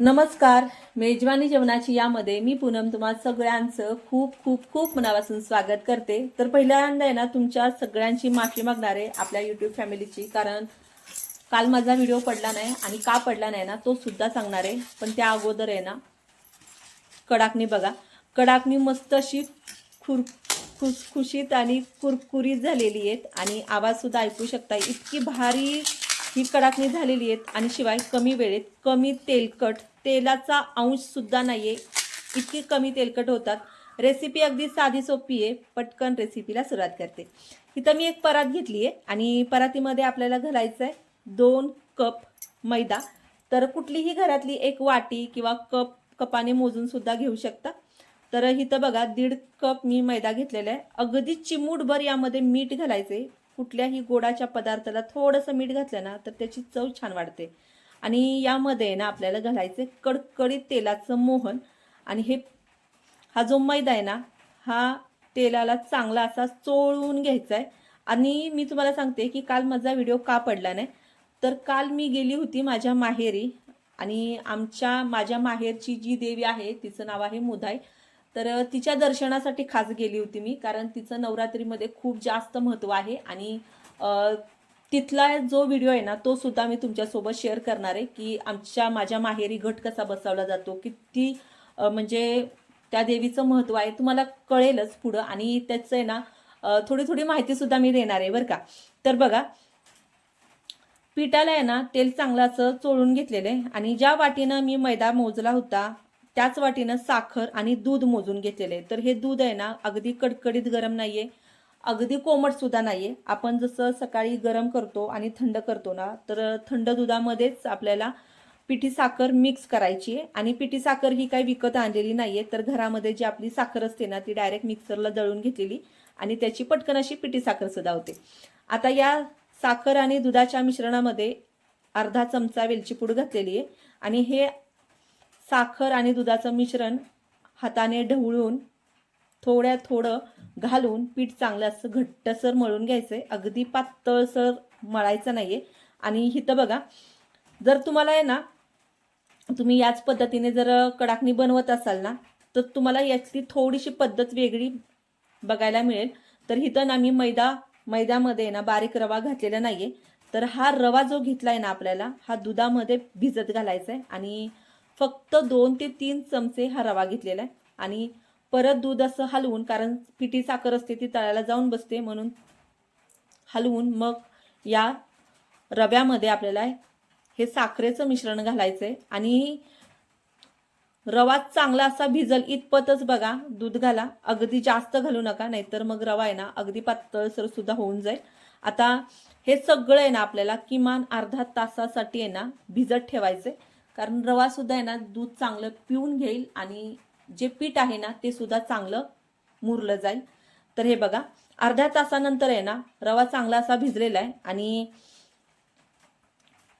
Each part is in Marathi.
नमस्कार. मेजवानी जेवणाची यामध्ये मी पूनम तुम्हा सगळ्यांचं खूप खूप खूप मनापासून स्वागत करते. तर पहिल्यांदा आहे ना तुमच्या सगळ्यांची माफी मागणार आहे आपल्या यूट्यूब फॅमिलीची कारण काल माझा व्हिडिओ पडला नाही आणि का पडला नाही ना तो सुद्धा सांगणार. आहे पण त्या अगोदर आहे ना कडाकणी बघा. कडाकणी मस्त अशी खुर खुसखुशीत आणि कुरकुरीत झालेली आहेत. आणि आवाजसुद्धा ऐकू शकता. इतकी भारी ही कडाकणी झालेली आहेत आणि शिवाय कमी वेळेत कमी तेलकट तेलाचा अंशसुद्धा नाही आहे इतकी कमी तेलकट होतात. रेसिपी अगदी साधी सोपी आहे. पटकन रेसिपीला सुरुवात करते. इथं मी एक परात घेतली आहे आणि परातीमध्ये आपल्याला घालायचं आहे दोन कप मैदा. तर कुठलीही घरातली एक वाटी किंवा कप कपाने मोजून सुद्धा घेऊ शकता. तर इथं बघा दीड कप मी मैदा घेतलेला आहे. अगदी चिमूटभर यामध्ये मीठ घालायचे कुठल्याही गोडाच्या पदार्थाला थोडंसं मीठ घातलं ना तर त्याची चव छान वाढते. आणि यामध्ये ना आपल्याला घालायचं कडकडीत तेलाचं मोहन. आणि हे हा जो मैदा आहे ना हा तेलाला चांगला असा चोळून घ्यायचा आहे आणि मी तुम्हाला सांगते की काल माझा व्हिडिओ का पडला नाही. तर काल मी गेली होती माझ्या माहेरी. आणि आमच्या माझ्या माहेरची जी देवी आहे तिचं नाव आहे मुधाई. तर तिच्या दर्शनासाठी खास गेली होती मी कारण तिचं नवरात्रीमध्ये खूप जास्त महत्त्व आहे आणि तिथला जो व्हिडिओ आहे ना तो सुद्धा मी तुमच्यासोबत शेअर करणार आहे की आमच्या माझ्या माहेरी घट कसा बसवला जातो किती म्हणजे त्या देवीचं महत्त्व आहे तुम्हाला कळेलच पुढं आणि त्याचं आहे ना थोडी थोडी माहिती सुद्धा मी देणार आहे बरं का. तर बघा पिठाला आहे ना तेल चांगलं असं चोळून घेतलेलं आहे आणि ज्या वाटीनं मी मैदा मोजला होता त्याच वाटीनं साखर आणि दूध मोजून घेतलेलं आहे. तर हे दूध आहे ना अगदी कडकडीत गरम नाहीये. अगदी कोमट सुद्धा नाहीये. आपण जसं सकाळी गरम करतो आणि थंड करतो ना तर थंड दुधामध्येच आपल्याला पिठी साखर मिक्स करायची आहे. आणि पिठी साखर ही काही विकत आणलेली नाहीये तर घरामध्ये जी आपली साखर असते ना ती डायरेक्ट मिक्सरला दळून घेतलेली आणि त्याची पटकन अशी पिठी साखर सुद्धा होते. आता या साखर आणि दुधाच्या मिश्रणामध्ये अर्धा चमचा वेलची पूड घातलेली आहे. आणि हे साखर आणि दुधाचं मिश्रण हाताने ढवळून थोड्या थोडं घालून पीठ चांगलं असं घट्टसर मळून घ्यायचं आहे. अगदी पातळसर मळायचं नाही आहे आणि इथं बघा जर तुम्हाला आहे ना तुम्ही याच पद्धतीने जर कडाकणी बनवत असाल ना तर तुम्हाला यातली थोडीशी पद्धत वेगळी बघायला मिळेल. तर इथं ना मी मैदा मैद्यामध्ये ना बारीक रवा घातलेला नाही आहे तर हा रवा जो घेतला आहे ना आपल्याला हा दुधामध्ये भिजत घालायचा आहे. आणि फक्त दोन ते तीन चमचे हा रवा घेतलेला आहे. आणि परत दूध असं हलवून कारण पिठी साखर असते ती तळायला जाऊन बसते म्हणून हलवून मग या रव्यामध्ये आपल्याला हे साखरेचं मिश्रण घालायचं आहे आणि रवा चांगला असा भिजल इतपतच बघा दूध घाला. अगदी जास्त घालू नका नाहीतर मग रवा आहे ना अगदी पातळसर सुद्धा होऊन जाईल. आता हे सगळं आहे ना आपल्याला किमान अर्धा तासासाठी आहे ना भिजत ठेवायचे कारण रवा सुद्धा आहे ना दूध चांगलं पिऊन घेईल आणि जे पीठ आहे ना ते सुद्धा चांगलं मुरलं जाईल. तर हे बघा अर्ध्या तासानंतर आहे ना रवा चांगला असा भिजलेला आहे आणि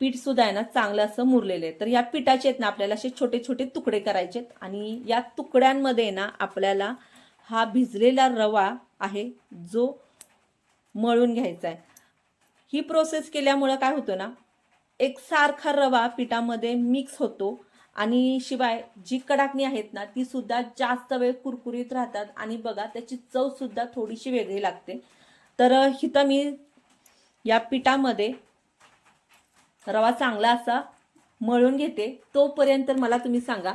पीठ सुद्धा आहे ना चांगलं असं मुरलेलं आहे. तर या पिठाचे आहेत ना आपल्याला असे छोटे छोटे तुकडे करायचे आहेत आणि या तुकड्यांमध्ये ना आपल्याला हा भिजलेला रवा आहे जो मळून घ्यायचा आहे. ही प्रोसेस केल्यामुळं काय होतं ना एक सारखा रवा पिठामध्ये मिक्स होतो. आणि शिवाय जी कडाकणी आहेत ना ती सुद्धा जास्त वेळ कुरकुरीत राहतात. आणि बघा त्याची चव सुद्धा थोडीशी वेगळी लागते. तर इथं मी या पिठामध्ये रवा चांगला असा मळून घेते. तोपर्यंत मला तुम्ही सांगा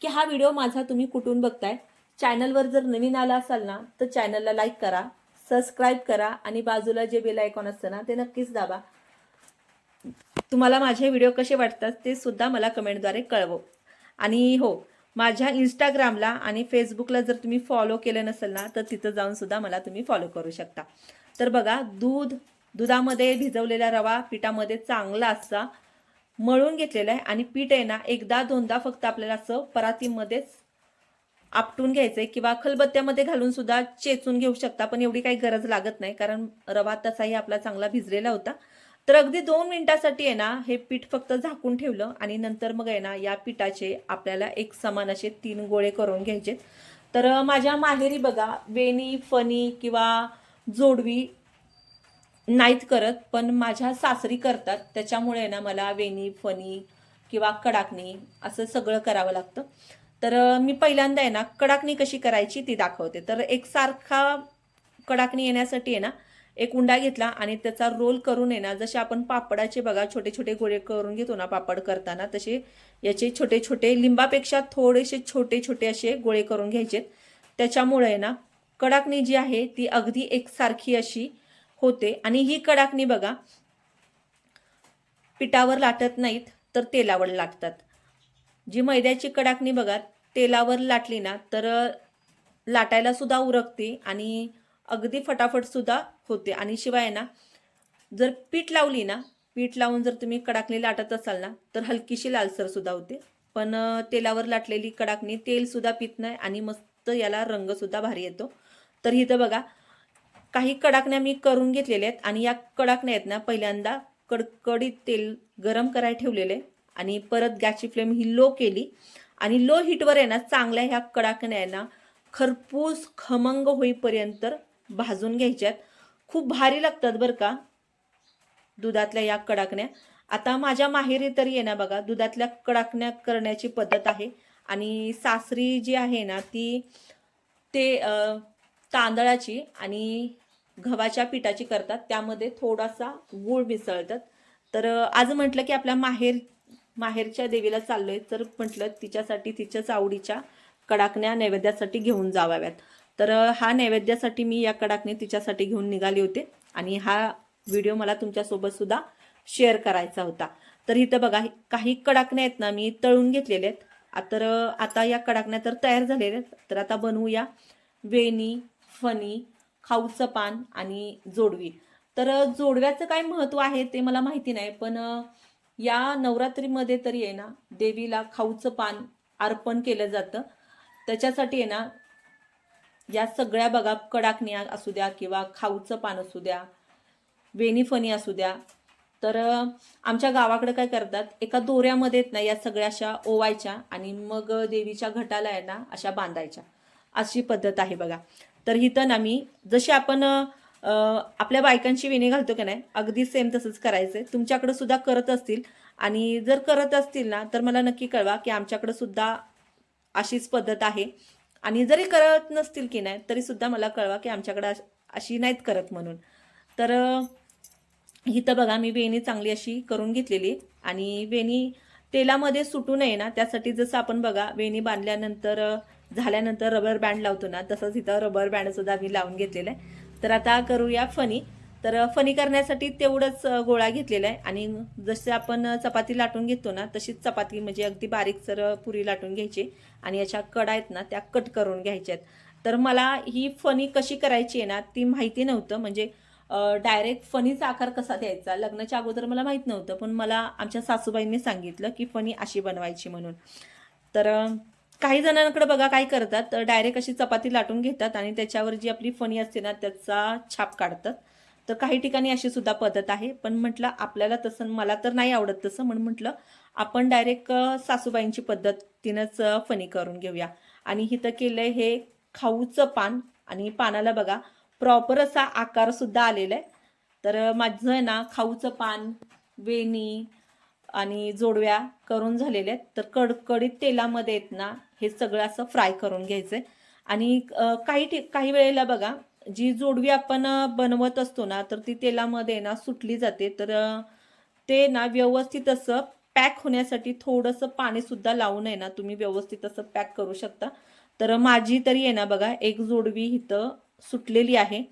की हा व्हिडिओ माझा तुम्ही कुठून बघताय? चॅनलवर जर नवीन आला असाल ना तर चॅनलला लाईक करा सबस्क्राईब करा आणि बाजूला जे बेल आयकॉन असतं ना ते नक्कीच दाबा. तुम्हाला माझे व्हिडिओ कसे वाटतात ते सुद्धा मला कमेंटद्वारे कळवो. आणि हो माझ्या इंस्टाग्रामला आणि फेसबुकला जर तुम्ही फॉलो केलं नसेल ना तर तिथं जाऊन सुद्धा मला तुम्ही फॉलो करू शकता. तर बघा दूध दुधामध्ये भिजवलेला रवा पिठामध्ये चांगला असा मळून घेतलेला आहे आणि पीठ आहे ना एकदा दोनदा फक्त आपल्याला असं परातीमध्येच आपटून घ्यायचंय किंवा खलबत्त्यामध्ये घालून सुद्धा चेचून घेऊ शकता पण एवढी काही गरज लागत नाही कारण रवा तसाही आपला चांगला भिजलेला होता. तर अगदी दोन मिनिटासाठी आहे ना हे पीठ फक्त झाकून ठेवलं आणि नंतर मग आहे ना या पिठाचे आपल्याला एक समान असे तीन गोळे करून घ्यायचे तर माझ्या माहेरी बघा वेणी फणी किंवा जोडवी नाहीत करत पण माझ्या सासरी करतात. त्याच्यामुळे ना मला वेणी फणी किंवा कडाकणी असं सगळं करावं लागतं. तर मी पहिल्यांदा आहे ना कडाकणी कशी करायची ती दाखवते. तर एकसारखा कडाकणी येण्यासाठी आहे ना एक उंडा घेतला आणि त्याचा रोल करून आहे ना जसे आपण पापडाचे बघा छोटे छोटे गोळे करून घेतो ना पापड करताना तसे याचे छोटे छोटे लिंबापेक्षा थोडेसे छोटे छोटे असे गोळे करून घ्यायचे. त्याच्यामुळे ना कडाकणी जी आहे ती अगदी एकसारखी अशी होते. आणि ही कडाकणी बघा पिठावर लाटत नाहीत तर तेलावर लाटतात. जी मैद्याची कडाकणी बघा तेलावर लाटली ना तर लाटायला सुद्धा उरकते आणि अगदी फटाफट सुद्धा होते. आणि शिवाय ना जर पीठ लावली ना पीठ लावून जर तुम्ही कडाकणी लाटत असाल ना तर हलकीशी लालसर सुद्धा होते. पण तेलावर लाटलेली कडाकणी तेलसुद्धा पित नाही आणि मस्त याला रंगसुद्धा भारी येतो. तर इथं बघा काही कडाकण्या मी करून घेतलेल्या आहेत आणि या कडाकण्या आहेत ना पहिल्यांदा कडकडीत तेल गरम करायला ठेवलेले आणि परत गॅसची फ्लेम ही लो केली. आणि लो हीटवर आहे ना चांगल्या ह्या कडाकण्या ना खरपूस खमंग होईपर्यंत भाजून घ्यायच्यात. खूप भारी लागतात बरं का. दुधातल्या या कडाकण्या. आता माझ्या माहेरी तरी आहे ना बघा दुधातल्या कडाकण्या करण्याची पद्धत आहे. आणि सासरी जी आहे ना ती ते तांदळाची आणि गव्हाच्या पिठाची करतात. त्यामध्ये थोडासा गूळ मिसळतात. तर आज म्हटलं की आपल्या माहेर माहेरच्या देवीला चाललो आहे तर म्हटलं तिच्यासाठी तिच्याच आवडीच्या कडाकण्या नैवेद्यासाठी घेऊन जावाव्यात. तर हा नैवेद्यासाठी मी या कडाकणी तिच्यासाठी घेऊन निघाले होते आणि हा व्हिडिओ मला तुमच्यासोबत सुद्धा शेअर करायचा होता. तर इथं बघा काही कडाकण्या आहेत ना मी तळून घेतलेल्या आहेत. तर आता या कडाकण्या तर तयार झालेल्या आहेत. तर आता बनवूया वेणी फणी खाऊचं पान आणि जोडवी. तर जोडव्याचं काय महत्त्व आहे ते मला माहिती नाही पण या नवरात्रीमध्ये तरी आहे ना देवीला खाऊचं पान अर्पण केलं जातं. त्याच्यासाठी आहे ना या सगळ्या बघा कडाकण्या असू द्या किंवा खाऊचं पान असू द्या वेणीफणी असू द्या. तर आमच्या गावाकडे काय करतात एका दोऱ्यामध्ये आहेत ना या सगळ्या अशा ओवायच्या आणि मग देवीच्या घटाला आहे ना अशा बांधायच्या. अशी पद्धत आहे बघा. तर इथं ना मी जशी आपण आपल्या बायकांची वेणी घालतो का नाही अगदी सेम तसंच करायचंय तुमच्याकडे सुद्धा करत असतील आणि जर करत असतील ना तर मला नक्की कळवा की आमच्याकडे सुद्धा अशीच पद्धत आहे. आणि जरी करत नसतील की नाही तरी सुद्धा मला कळवा की आमच्याकडे अश- अशी नाहीत करत म्हणून. तर इथं बघा मी वेणी चांगली अशी करून घेतलेली आणि वेणी तेलामध्ये सुटू नये ना त्यासाठी जसं आपण बघा वेणी बांधल्यानंतर झाल्यानंतर रबर बँड लावतो ना तसंच इथं रबर बँडसुद्धा मी लावून घेतलेला आहे. तर आता करूया फणी. तर फणी करण्यासाठी तेवढंच गोळा घेतलेला आहे. आणि जसे आपण चपाती लाटून घेतो ना तशीच चपाती म्हणजे अगदी बारीक सर पुरी लाटून घ्यायची. आणि याच्या कडा आहेत ना त्या कट करून घ्यायच्या आहेत तर मला ही फणी कशी करायची आहे ना ती माहिती नव्हतं. म्हणजे डायरेक्ट फणीचा आकार कसा द्यायचा लग्नाच्या अगोदर मला माहीत नव्हतं. पण मला आमच्या सासूबाईंनी सांगितलं की फणी अशी बनवायची म्हणून. तर काही जणांकडे बघा काय करतात. डायरेक्ट अशी चपाती लाटून घेतात आणि त्याच्यावर जी आपली फणी असते ना त्याचा छाप काढतात. तर काही ठिकाणी अशी सुद्धा पद्धत आहे. पण म्हटलं आपल्याला तसं मला तर नाही आवडत तसं म्हणून म्हटलं आपण डायरेक्ट सासूबाईंची पद्धतीनंच फणी करून घेऊया. आणि इथं केलंय हे खाऊचं पान. आणि पानाला बघा प्रॉपर असा आकार सुद्धा आलेला आहे तर माझं आहे ना खाऊचं पान वेणी आणि जोडव्या करून झालेल्या आहेत. तर कडकडीत तेलामध्ये आहेत ना हे सगळं असं फ्राय करून घ्यायचं आहे आणि काही ठिक काही वेळेला बघा जी जोडवी आपण बनवत असतो ना तर ती तेलामध्ये ना सुटली जाते. तर ते ना व्यवस्थित असं पॅक होण्यासाठी थोडंसं पाणीसुद्धा लावून आहे ना. तुम्ही व्यवस्थित असं पॅक करू शकता. तर माझी तरी आहे ना बघा एक जोडवी इथं सुटलेली आहे.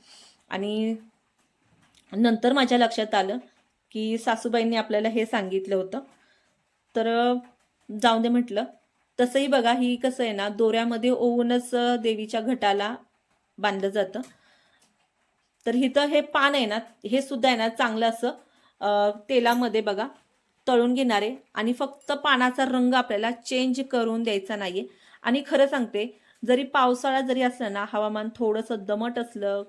आणि नंतर माझ्या लक्षात आलं की सासूबाईंनी आपल्याला हे सांगितलं होतं. तर जाऊ जाऊन दे म्हटलं. तसंही बघा ही कसं आहे ना दोऱ्यामध्ये ओवूनच देवीच्या घटाला बांधलं जातं. तर इथं हे पान आहे ना हे सुद्धा आहे ना चांगलं असं तेलामध्ये बघा तळून घेणारे. आणि फक्त पानाचा रंग आपल्याला चेंज करून द्यायचा नाहीये. आणि खरं सांगते जरी पावसाळा जरी असलं ना हवामान थोडंसं दमट असलं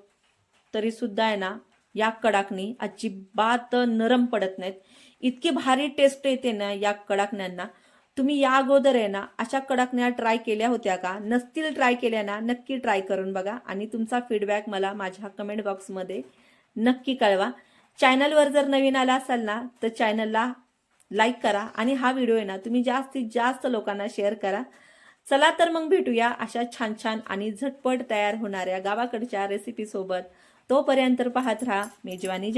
तरी सुद्धा आहे ना या कडाकणी अजिबात नरम पडत नाहीत. इतकी भारी टेस्ट येते ना या कडाकण्यांना. तुम्ही या अगोदर आहे ना अशा कडकण्या ट्राय केल्या होत्या का? नसतील ट्राय केल्या ना नक्की ट्राय करून बघा. आणि तुमचा फीडबॅक मला माझ्या कमेंट बॉक्समध्ये नक्की कळवा. चॅनलवर जर नवीन आला असाल ना तर चॅनलला लाईक करा. आणि हा व्हिडिओ आहे ना तुम्ही जास्तीत जास्त लोकांना शेअर करा. चला तर मग भेटूया अशा छान छान आणि झटपट तयार होणाऱ्या गावाकडच्या रेसिपीसोबत तोपर्यंत पाहत राहा मेजवानी